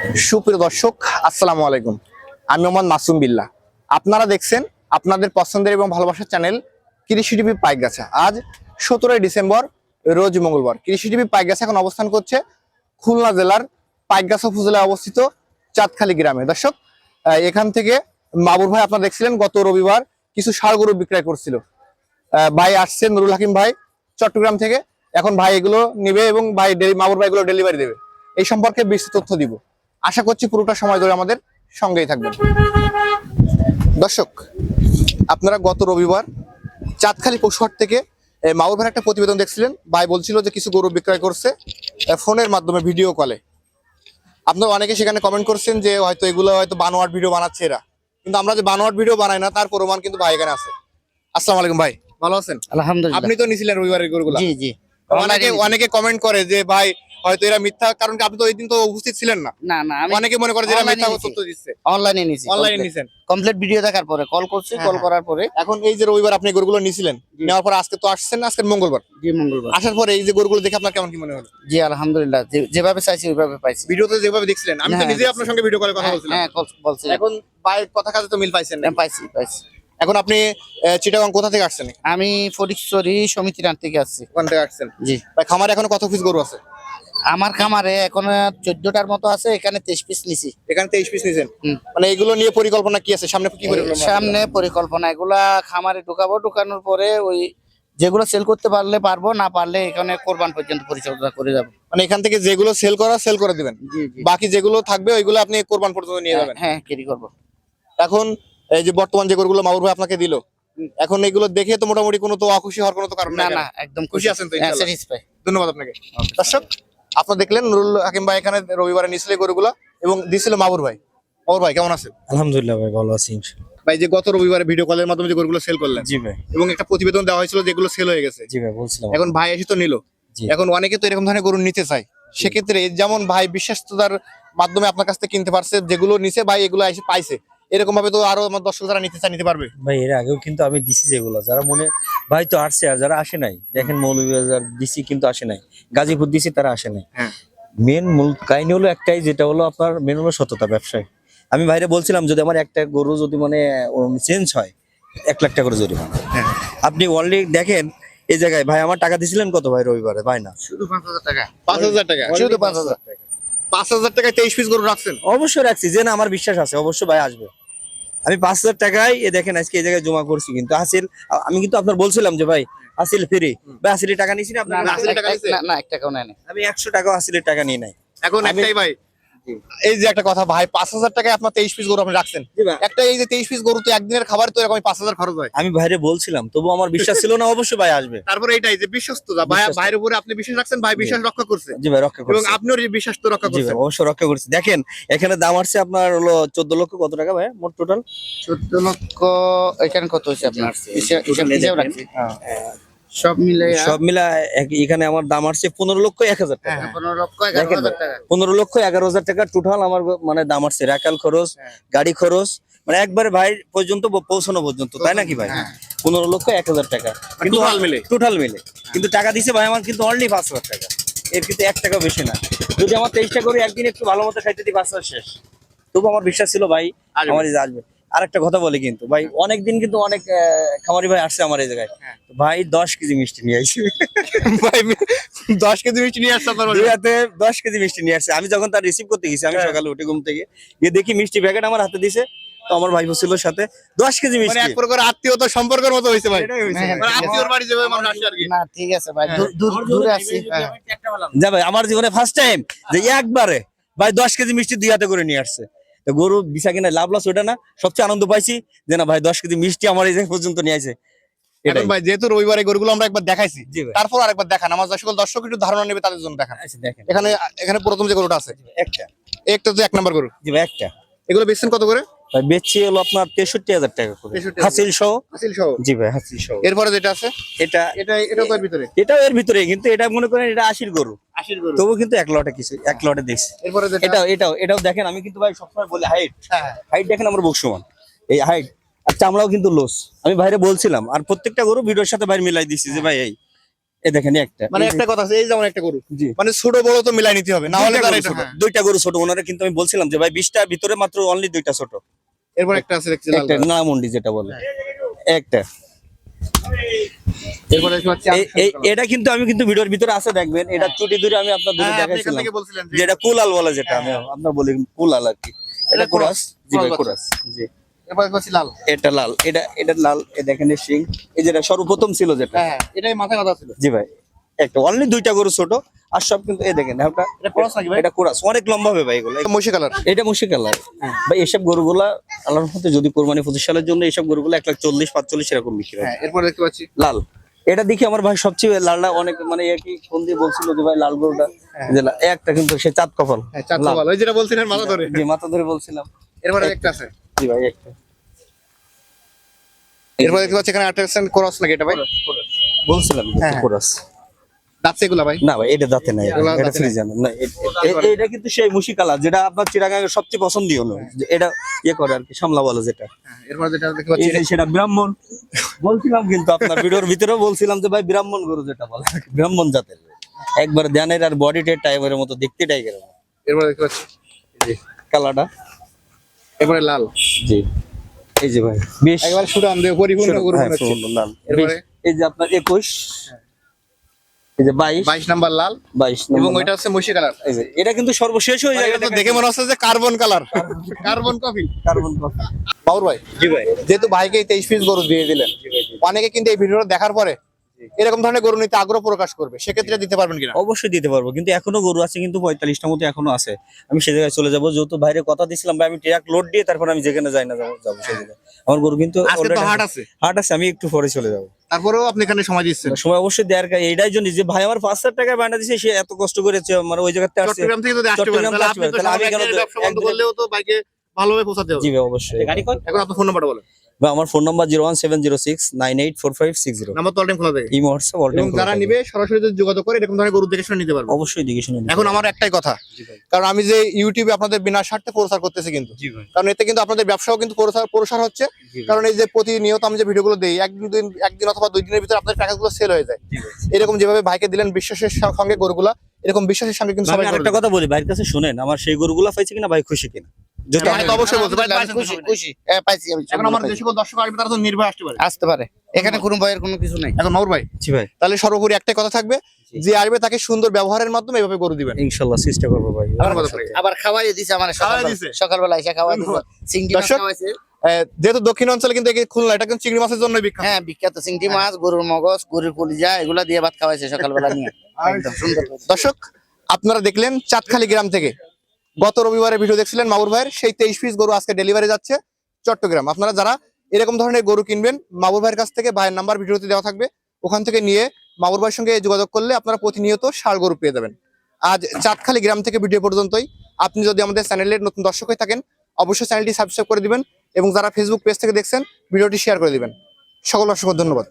সুপ্রিয় দর্শক, আসসালামু আলাইকুম। আমি মোহাম্মদ মাসুম বিল্লাহ। আপনারা দেখছেন আপনাদের পছন্দের এবং ভালোবাসার চ্যানেল কৃষি টিভি পাইকগাছা। আজ সতেরোই ডিসেম্বর, রোজ মঙ্গলবার। কৃষি টিভি পাইকগাছা এখন অবস্থান করছে খুলনা জেলার পাইকগাছা উপজেলায় অবস্থিত চাঁদখালী গ্রামে। দর্শক এখান থেকে মাবুর ভাই আপনারা দেখছিলেন, গত রবিবার কিছু ষাড় গরু বিক্রয় করছিল। ভাই আসছেন, নুরুল হাকিম ভাই চট্টগ্রাম থেকে। এখন ভাই এগুলো নিবে এবং ভাই মাবুর ভাই এগুলো ডেলিভারি দেবে। এই সম্পর্কে বিস্তৃত তথ্য দিব। আশা করছি পুরোটা সময় ধরে আমাদের সঙ্গেই থাকবেন। দর্শক আপনারা গত রবিবার চাঁদখালি পশুহাট থেকে এ, মাউর একটা প্রতিবেদন দেখছিলেন। ভাই বলছিল যে কিছু গরু বিক্রয় করছে ফোনের মাধ্যমে ভিডিও কলে। আপনারা অনেকে সেখানে কমেন্ট করছেন যে হয়তো এগুলো হয়তো বানোয়ার ভিডিও বানাচ্ছে এরা। কিন্তু আমরা যে বানোয়ার ভিডিও বানাই না তার প্রমাণ কিন্তু ভাই এখানে আছে। আসসালামু আলাইকুম ভাই ভালো আছেন? আলহামদুলিল্লাহ। আপনি তো নিছিলেন রবিবারের গরুগুলা। জি জি। অনেকে অনেকে কমেন্ট করে যে ভাই হয়তো এরা মিথ্যা কারণ কি আপনি তো ওই দিন তো উপস্থিত ছিলেন না? না না আমি অনেকে মনে করে যে এরা মিথ্যা। তথ্য দিচ্ছে। অনলাইনে নিছি অনলাইনে নিছেন কমপ্লিট ভিডিও দেখার পরে কল করছি হ্যাঁ, কল হ্যাঁ। করার পরে। এখন এই যে রবিবার আপনি গরুগুলো নিছিলেন। নেওয়ার পর আজকে তো আসছেন না, আজকে মঙ্গলবার? জি মঙ্গলবার। আসার পরে এই যে গরুগুলো দেখে আপনার কেমন কি মনে হলো? জি আলহামদুলিল্লাহ যেভাবে চাইছি ওইভাবে পাইছি। ভিডিওতে যেভাবে দেখছিলেন আমি তো হ্যাঁ, নিজেই আপনার সঙ্গে ভিডিও কলে কথা হ্যাঁ, বলছিলাম। হ্যাঁ কল- বলছি। এখন ভাইয়ের কথা কাজে তো মিল পাইছেন না। হ্যাঁ, পাইছি পাইছি। এখন আপনি চিটাগাং কোথা থেকে আসছেন? আমি ফটিকচুরি সমিতির থেকে আসছি। ওখান থেকে আসছেন। জি। ভাই খামারে এখন কত পিস গরু আছে? আমার খামারে এখন চোদ্দটার মতো আছে এখানে তেইশ পিস নিছি। এখানে তেইশ পিস নিছেন? মানে এগুলো নিয়ে পরিকল্পনা কি আছে? সামনে কি সামনে পরিকল্পনা এগুলা খামারে ঢুকাবো ঢুকানোর পরে ওই যেগুলো সেল করতে পারলে পারব না পারলে এখানে কোরবান পর্যন্ত পরিচালনা করে যাব। মানে এখান থেকে যেগুলো সেল করা সেল করে দিবেন? বাকি যেগুলো থাকবে ওইগুলো আপনি কোরবান পর্যন্ত নিয়ে যাবেন? হ্যাঁ ক্যারি করব। এখন এই যে বর্তমান যে গরুগুলো মাউর ভাই আপনাকে দিল এখন এগুলো দেখে তো মোটামুটি কোনো তো অখুশি হওয়ার কোনো তো কারণ না না একদম খুশি আছেন তো হ্যাঁ ইনশাআল্লাহ? ধন্যবাদ আপনাকে। দর্শক আপনারা দেখলেন নুরুল হাকিম ভাই এখানে রবিবারে নিছিল গরুগুলা এবং দিছিল মাবুর ভাই। মাবুর ভাই কেমন আছেন? আলহামদুলিল্লাহ ভাই ভালো আছি ভাই যে গত রবিবারে ভিডিও কলের মাধ্যমে যে গরুগুলো সেল করলেন জি ভাই। এবং একটা প্রতিবেদন দেওয়া হয়েছিল যেগুলো সেল হয়ে গেছে। জি ভাই বলছিলাম এখন ভাই এসে তো নিল। জি। এখন অনেকে তো এরকম ধরনের গরু নিতে চায়। সেক্ষেত্রে যেমন ভাই বিশ্বস্ততার মাধ্যমে আপনার কাছ থেকে কিনতে পারছে যেগুলো নিছে ভাই এগুলো এসে পাইছে। এরকম ভাবে তো আরও আমার দর্শক যারা নিতে চায় নিতে পারবে। ভাই এর আগেও কিন্তু আমি দিছি যেগুলো। যারা মনে ভাই তো আসছে আর যারা আসে নাই দেখেন মৌলভীবাজার দিছি কিন্তু আসে নাই। গাজীপুর দিছি তারা আসে নাই। হ্যাঁ। মেন মূল কাহিনী হলো একটাই যেটা হলো আপনার মেন হলো সততা ব্যবসায়। আমি বাইরে বলছিলাম যদি আমার একটা গরু যদি মানে চেঞ্জ হয় এক লাখ টাকা করে জরিমানা। হ্যাঁ। আপনি অলরেডি দেখেন এই জায়গায় ভাই আমার টাকা দিছিলেন কত ভাই রবিবারে? ভাই না। শুধু পাঁচ হাজার টাকা। পাঁচ হাজার টাকা শুধু পাঁচ হাজার। পাঁচ হাজার টাকায় তেইশ পিস গরু রাখছেন? অবশ্যই রাখছি যে না আমার বিশ্বাস আছে অবশ্যই ভাই আসবে। আমি পাঁচ হাজার টাকায় এ দেখেন আজকে এই জায়গায় জমা করছি কিন্তু আসিল আমি কিন্তু আপনার বলছিলাম যে ভাই আসিল ফ্রি ভাই আসিলের টাকা নিয়েছি না আপনার? না এক- না, না এক টাকাও নেয় না। আমি একশো টাকাও আসিলের টাকা নিয়ে নাই। এখন একটাই ভাই এই যে একটা কথা ভাই পাঁচ হাজার টাকায় আপনার তেইশ পিস গরু আপনি রাখছেন। একটা এই যে তেইশ পিস গরু তো একদিনের খাবার তো এরকম পাঁচ হাজার খরচ হয়। আমি বাইরে বলছিলাম তবু আমার বিশ্বাস ছিল না অবশ্যই ভাই আসবে। তারপরে এটাই যে বিশ্বস্ততা ভাই বিশ্বস্ত। ভাইয়ের উপরে আপনি বিশ্বাস রাখছেন ভাই বিশ্বাস রক্ষা করছে। জি ভাই রক্ষা করছে। এবং আপনিও এই বিশ্বাস তো রক্ষা জি করছেন। অবশ্যই রক্ষা করছে। দেখেন এখানে দাম আসছে আপনার হলো চোদ্দ লক্ষ কত টাকা ভাই মোট টোটাল চোদ্দ লক্ষ এখানে কত হয়েছে আপনার? হিসাব- রাখছি। হ্যাঁ। সব মিলে সব মিলা এখানে আমার দাম আসছে পনেরো লক্ষ এক হাজার টাকা হ্যাঁ। পনেরো লক্ষ এগারো হাজার টাকা পনেরো লক্ষ এগারো হাজার টাকা টোটাল আমার মানে দাম আসছে রাকাল খরচ হ্যাঁ। গাড়ি খরচ মানে একবারে ভাই পর্যন্ত পৌঁছানো পর্যন্ত তাই নাকি ভাই হ্যাঁ। পনেরো লক্ষ এক হাজার টাকা মানে মিলে? টোটাল মিলে কিন্তু টাকা দিছে ভাই আমার কিন্তু অনলি পাঁচ হাজার টাকা এর কিন্তু এক টাকা বেশি না যদি আমার তেইশটা করে একদিন একটু ভালো মতো খাইতে দিই পাঁচ হাজার শেষ তবু আমার বিশ্বাস ছিল ভাই। আমার আসবে আর একটা কথা বলি কিন্তু ভাই অনেক দিন কিন্তু অনেক আহ, খামারি ভাই আসছে আমার এই জায়গায়। হ্যাঁ। ভাই দশ কেজি মিষ্টি নিয়ে আসছি ভাই দশ কেজি মিষ্টি নিয়ে আসছে হাতে দশ কেজি মিষ্টি নিয়ে আসছে। আমি যখন তার রিসিভ করতে গেছি আমি হ্যাঁ। সকালে উঠে ঘুম থেকে গিয়ে দেখি মিষ্টি প্যাকেট আমার হাতে দিছে। তো আমার ভাই ছিল সাথে দশ কেজি মানে মিষ্টি। এক প্রকার আত্মীয়তা সম্পর্কের মতো হয়েছে ভাই। হ্যাঁ। মানে আত্মীয়র বাড়ি যেভাবে মানুষ আসে আর কি। না ঠিক আছে ভাই হ্যাঁ। দূর- দূর- দূরে আছি হ্যাঁ। যা ভাই আমার জীবনে ফার্স্ট টাইম যে একবারে ভাই দশ কেজি মিষ্টি দুই হাতে করে নিয়ে আসছে। তো গরু বিশা কিনা লাভ লস ওটা না। সবচেয়ে আনন্দ পাইছি যে না ভাই দশ কেজি মিষ্টি আমার এই পর্যন্ত নিয়ে আসে। এখন ভাই যেহেতু রবিবারে গরুগুলো আমরা একবার দেখাইছি তারপর আরেকবার দেখান। আমার সকল দর্শক একটু ধারণা নেবে তাদের জন্য দেখান। আচ্ছা এখানে এখানে প্রথম যে গরুটা আছে একটা। একটা তো এক নম্বর গরু। জি ভাই একটা। এগুলো বেচছেন কত করে? ভাই বেচছি হলো আপনার তেষট্টি হাজার টাকা করে। হাসিল সহ? জি ভাই হাসিল সহ। এরপরে যেটা আছে? এটা এটা এটা এর ভিতরে? এটাও এর ভিতরে কিন্তু এটা মনে করেন এটা আশির গরু। আশির গরু। তবু কিন্তু এক লটে কিছু এক লটে দেখছি এরপরে এটাও এটাও এটাও দেখেন আমি কিন্তু ভাই সবসময় বলি হাইট হ্যাঁ হাইট দেখেন আমার এই হাইট আর চামড়াও কিন্তু লোস আমি বাইরে বলছিলাম আর প্রত্যেকটা গরু ভিডিওর সাথে বাইরে মিলাই দিছি যে ভাই এই এই দেখেন একটা। মানে একটা কথা আছে এই যেমন একটা গরু। মানে ছোট বড় তো মিলাই নিতে হবে না হলে দুইটা গরু ছোট, হ্যাঁ। দুইটা গরু ছোট ওনারা কিন্তু আমি বলছিলাম যে ভাই বিশটার ভিতরে মাত্র অনলি দুইটা ছোট। এরপর একটা আছে দেখছি লাল একটা নামন্ডি যেটা বলে। একটা। এটা কিন্তু আমি কিন্তু ভিডিওর ভিতরে আছে দেখবেন। এটা চুটি ধরে আমি আপনাদের হ্যাঁ, দেখাইছিলাম। যেটা কুলাল বলে যেটা আমি আপনার বলি কুলাল আর কি। এটা কুরাস? জি ভাই কুরাস জি। লাল। এটা লাল। এটা এটা লাল দেখেন এই শিং। এই যেটা সর্বপ্রথম ছিল যেটা। হ্যাঁ এটাই মাথায় কথা ছিল। জি ভাই। একটা অনলি দুইটা গরু ছোট। আর সব কিন্তু এই দেখেন এটা এটা ক্রস নাকি ভাই? এটা কুরাস অনেক লম্বা হবে ভাই এগুলো। এটা কালার এটা মুশি কালার ভাই এসব গরুগুলা আল্লাহর মধ্যে যদি কোরবানি পঁচিশ সালের জন্য এইসব গরুগুলো এক লাখ চল্লিশ পাঁচচল্লিশ এরকম বিক্রি হয়। হ্যাঁ এরপর দেখতে পাচ্ছি। লাল। এটা দেখি আমার ভাই সবচেয়ে লালটা অনেক মানে একই ফোন দিয়ে বলছিল যে ভাই লাল গরুটা। যে একটা কিন্তু সে চাঁদ কপাল। হ্যাঁ লাল। ওই যেটা বলছিলেন মাথা ধরে। যে মাথা ধরে বলছিলাম। এরপরে একটা আছে। জি ভাই একটা। এরপর দেখতে পাচ্ছি এখানে আট্রাকশন ক্রস নাকি এটা ভাই? বলছিলাম হ্যাঁ, হ্যাঁ। কোরাস দাঁতছে এগুলা ভাই? না ভাই এটা দাঁতে নাই। এটা না কিন্তু সেই মুশি যেটা আপনার সবচেয়ে এটা ইয়ে করে আর কি সামলা বলে যেটা। হ্যাঁ, এরপর যেটা দেখতে পাচ্ছি সেটা ব্রাহ্মণ। বলছিলাম কিন্তু আপনার ভিডিওর ভিতরেও বলছিলাম যে ভাই ব্রাহ্মণ গরু যেটা বলে ব্রাহ্মণ জাতের একবার ধ্যানের আর বডি টাইমের মতো দেখতে টাইগের এরপর দেখতে পাচ্ছি। জি কালারটা? এরপরে লাল। জি। এই যে ভাই বেশ একবার সুরাম দিয়ে পরিপূর্ণ গরু হ্যাঁ, লাল। এরপরে? এই যে আপনার একুশ। এই যে বাইশ। বাইশ নাম্বার লাল। বাইশ এবং ওইটা হচ্ছে মশি কালার। এই যে এটা কিন্তু সর্বশেষ হয়ে যায় দেখে মনে হচ্ছে যে carbon colour. Carbon coffee. Carbon coffee. বাবুর ভাই জি ভাই। যেহেতু ভাইকে তেইশ পিস গরু দিয়ে দিলেন অনেকে কিন্তু এই ভিডিওটা দেখার পরে এরকম ধরনের গরু নিতে আগ্রহ প্রকাশ করবে সেক্ষেত্রে দিতে পারবেন কিনা? অবশ্যই দিতে পারব কিন্তু এখনও গরু আছে কিন্তু পঁয়তাল্লিশটা মতো এখনও আছে। আমি সে জায়গায় চলে যাব যেহেতু বাইরে কথা দিছিলাম ভাই আমি ট্রাক লোড দিয়ে তারপর আমি যেখানে যাই না যাব যাব সেই জায়গায়। আমার গরু কিন্তু হাট আছে। হাট আছে আমি একটু পরে চলে যাব। তারপরেও আপনি এখানে সময় দিচ্ছেন। সময় অবশ্যই দেওয়ার কাজ এইটাই জন্য যে ভাই আমার পাঁচ হাজার টাকা বায়না দিছে সে এত কষ্ট করেছে মানে ওই জায়গাতে আসছে। চট্টগ্রাম থেকে যদি আসতে পারেন তাহলে আপনি তো আমি কেন সারা ব্যবসা বন্ধ করলেও তো বাইকে ভালোভাবে পৌঁছাতে হবে। জি ভাই অবশ্যই। এখন আপনার ফোন নাম্বারটা বলেন। বা আমার phone number zero one seven zero six nine eight four five six zero number তো অলটাইম খোলা থাকে। এই মুহূর্তে অল যারা নিবে সরাসরি যদি যোগাযোগ করে এরকম ধরনের গরু দেখে শুনে নিতে পারবে। অবশ্যই শুনে এখন আমার একটাই কথা কারণ আমি যে ইউটিউবে আপনাদের বিনা স্বার্থে প্রচার করতেছি কিন্তু। কারণ এতে কিন্তু আপনাদের ব্যবসাও কিন্তু প্রসার প্রসার হচ্ছে। কারণ এই যে প্রতিনিয়ত আমি যে ভিডিওগুলো দিই একদিন দুদিন- একদিন অথবা দুই দিনের ভিতরে আপনাদের টাকাগুলো সেল হয়ে যায়। এরকম যেভাবে ভাইকে দিলেন বিশ্বাসের সঙ্গে গরুগুলা এরকম বিশ্বাসের সঙ্গে কিন্তু সবাই আরেকটা কথা বলি ভাইয়ের কাছে শুনেন আমার সেই গরুগুলা পাইছে কিনা ভাই খুশি কিনা? যদি হ্যাঁ, তো অবশ্যই বলতে পারি, আমি পাইছেন তো খুশি খুশি। হ্যাঁ পাইছি আমি এখন আমার যে সকল দর্শক আসবে তারা তো নির্ভয় আসতে পারে। আসতে পারে। এখানে কোনো ভয়ের কোনো কিছু নাই। এখন মাউর ভাই। জি ভাই। তাহলে সর্বোপরি একটাই কথা থাকবে যে আসবে তাকে সুন্দর ব্যবহারের মাধ্যমে এভাবে গরু দিবেন। ইনশাল্লাহ চেষ্টা করব ভাই। আবার খাওয়াই দিছে সকালবেলা এসে খাওয়াই দিছে। চিংড়ি মাছ খাওয়াইছে। যেহেতু দক্ষিণ অঞ্চলে কিন্তু খুলনা এটা কিন্তু চিংড়ি মাছের জন্য বিখ্যাত। হ্যাঁ বিখ্যাত চিংড়ি মাছ গরুর মগজ গরুর কলিজা এগুলা দিয়ে ভাত খাওয়াইছে সকালবেলা নিয়ে। একদম সুন্দর। দর্শক আপনারা দেখলেন চাঁদখালি গ্রাম থেকে। গত রবিবারে ভিডিও দেখছিলেন মাবুর ভাইয়ের, সেই তেইশ পিস গরু আজকে ডেলিভারি যাচ্ছে চট্টগ্রাম। আপনারা যারা এরকম ধরনের গরু কিনবেন মাবুর ভাইয়ের কাছ থেকে ভাইয়ের নাম্বার ভিডিওতে দেওয়া থাকবে। ওখান থেকে নিয়ে মাবুর ভাইয়ের সঙ্গে যোগাযোগ করলে আপনারা প্রতিনিয়ত ষাড় গরু পেয়ে যাবেন। আজ চাঁদখালি গ্রাম থেকে ভিডিও পর্যন্তই। আপনি যদি আমাদের চ্যানেলের নতুন দর্শক হয়ে থাকেন, অবশ্যই চ্যানেলটি সাবস্ক্রাইব করে দিবেন এবং যারা ফেসবুক পেজ থেকে দেখছেন, ভিডিওটি শেয়ার করে দিবেন। সকল অসংখ্য ধন্যবাদ।